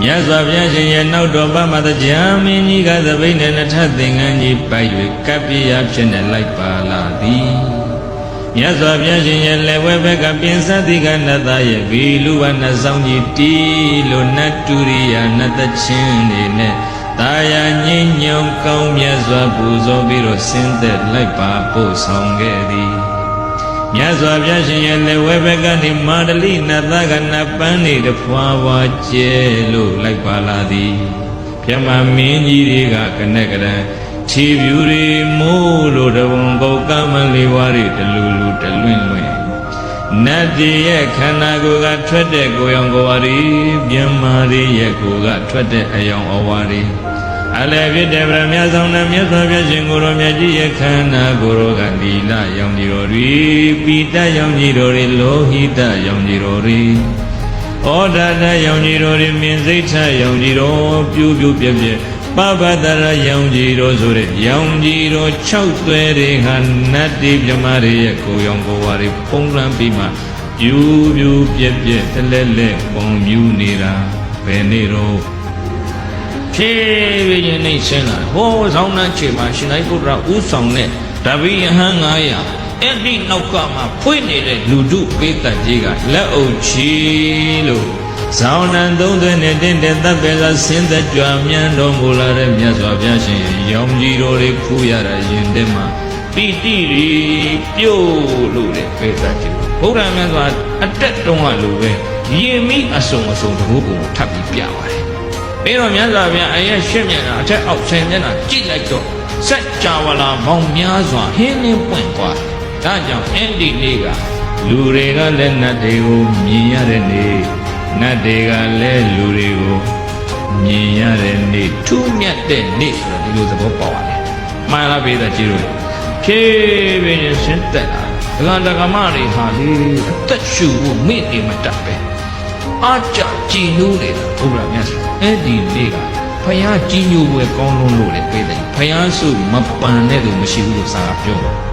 မြတ်စွာဘုရားရှင်ရဲ့နောက်တော်ပမတကြာမင်းကြီးကသပိတ်နဲ့နထသင်္ကန်းကြီးပိုက်၍ကပ္ပိယဖြစ်နေလိုက်ပါလာသည်မြတ်စွာဘုရားရှင်ရဲ့လက်ဝဲဘက်ကပြင်စသည်ကနတ်သားရဲ့ဘီလူဝနတ်ဆောင်ကြီးတီလို့နတ်တူရိယာနတ်သချင်းတွေနဲ့တာယာငိမ့်ညုံကောင်းမြတ်စွာပူဇော်ပြီးတော့ဆင်းသက်လိုက်ပါပို့ဆောင်ခဲ့သည် မြတ်စွာဘုရားရှင်ရဲ့လက်ဝဲဘက်ကနေမာတလိနတ်သားကနတ်ပန်းနေတဖွာဖွာကျဲလို့လိုက်ပါလာသည်ပြမမင်းကြီးတွေကကနဲ့ကရန်ခြေဖြူတွေမိုးလို့တဝံကောကမလေးဝါးတွေတလူလူတလွင့်လွင့်နတ်တည်းရဲ့ခန္ဓာကိုယ်ကထွက်တဲ့ကိုယ်ရောင်ကိုယ်ဝါးတွေမြမတွေရဲ့ကိုယ်ကထွက်တဲ့အယောင်အဝါးတွေ အလည်းဖြစ်တဲ့ဗရမယဆောင်နဲ့မြတ်စွာဘုရားရှင်ကိုယ်တော်မြတ်ကြီးရဲ့ခန္ဓာကိုယ်တော်ကလီလရောင်ကြီးတော်တွေပိတရောင်ကြီးတော်တွေလောဟိတရောင်ကြီးတော်တွေဩဒတရောင်ကြီးတော်တွေမြင်စိတ်ထရောင်ကြီးတော်ပြူပြူပြက်ပြက်ပပတရရောင်ကြီးတော်ဆိုတဲ့ရောင်ကြီးတော်၆သွဲတွေဟာနတ်တိမြမတွေရဲ့ကိုယ်ရောင်ကိုယ်ဝါတွေပုံလန်းပြီးမှပြူပြူပြက်ပြက်တလဲလဲပုံမြူနေတာဘယ်နေတော့ ဖြည်းဖြည်းချင်းနှိမ့်ဆင်းလာတယ်ဟောဆောင်းနှမ်းချိန်မှာရှင်သာရိပုတ္တရာဥဆောင်တဲ့တပည့်ယဟန်900အဲ့ဒီနောက်ကမှဖွင့်နေတဲ့လူတုပေးတတ်ကြီးကလက်အုပ်ချီလို့ဇောင်းနံသုံးသွင်းနဲ့တင့်တဲ့တပ်ပဲကဆင်းသက်ကြွမြန်တော်မူလာတဲ့မြတ်စွာဘုရားရှင်ရဲ့ရောင်ကြီးတော်တွေခူးရတာယင်တဲ့မှာပီတိရီပြုတ်လို့တဲ့ပေးတတ်ကြီးဘုရားမြတ်စွာအတက်တုံးကလိုပဲယင်မိအစုံအစုံတဘိုးကိုထပ်ပြီးပြပါတယ် ပြီးတော့မြတ်စွာဘုရားအရဲ့ရှင်းမြန်တာအထက်အောက်ဆင်မျက်နှာကြည့်လိုက်တော့စัจ java လာမောင်များစွာဟင်းလင်းပွင့်သွားတယ်ဒါကြောင့်အဲ့ဒီနေ့ကလူတွေကလည်းနတ်တွေကိုမြင်ရတဲ့နေ့နတ်တွေကလည်းလူတွေကိုမြင်ရတဲ့နေ့ထူးမြတ်တဲ့နေ့ဆိုတော့ဒီလိုသဘောပေါက်ရတယ်မှန်လားပေးတဲ့ကြည့်လို့ဖြည်းဖြည်းချင်းရှင်းသက်လာဒလန်ဒကမတွေဟာလေအသက်ရှူဖို့မိနေမတတ်ပဲ အာကြကြည်ညိုးနေတာဘုရားမြတ်စွာအဲ့ဒီနေ့ကဖယားကြည်ညိုပွဲကောင်းလုံးလို့လေပြေးတယ်ဖယားစုမပန်တဲ့သူမရှိဘူးလို့စာကပြောတယ်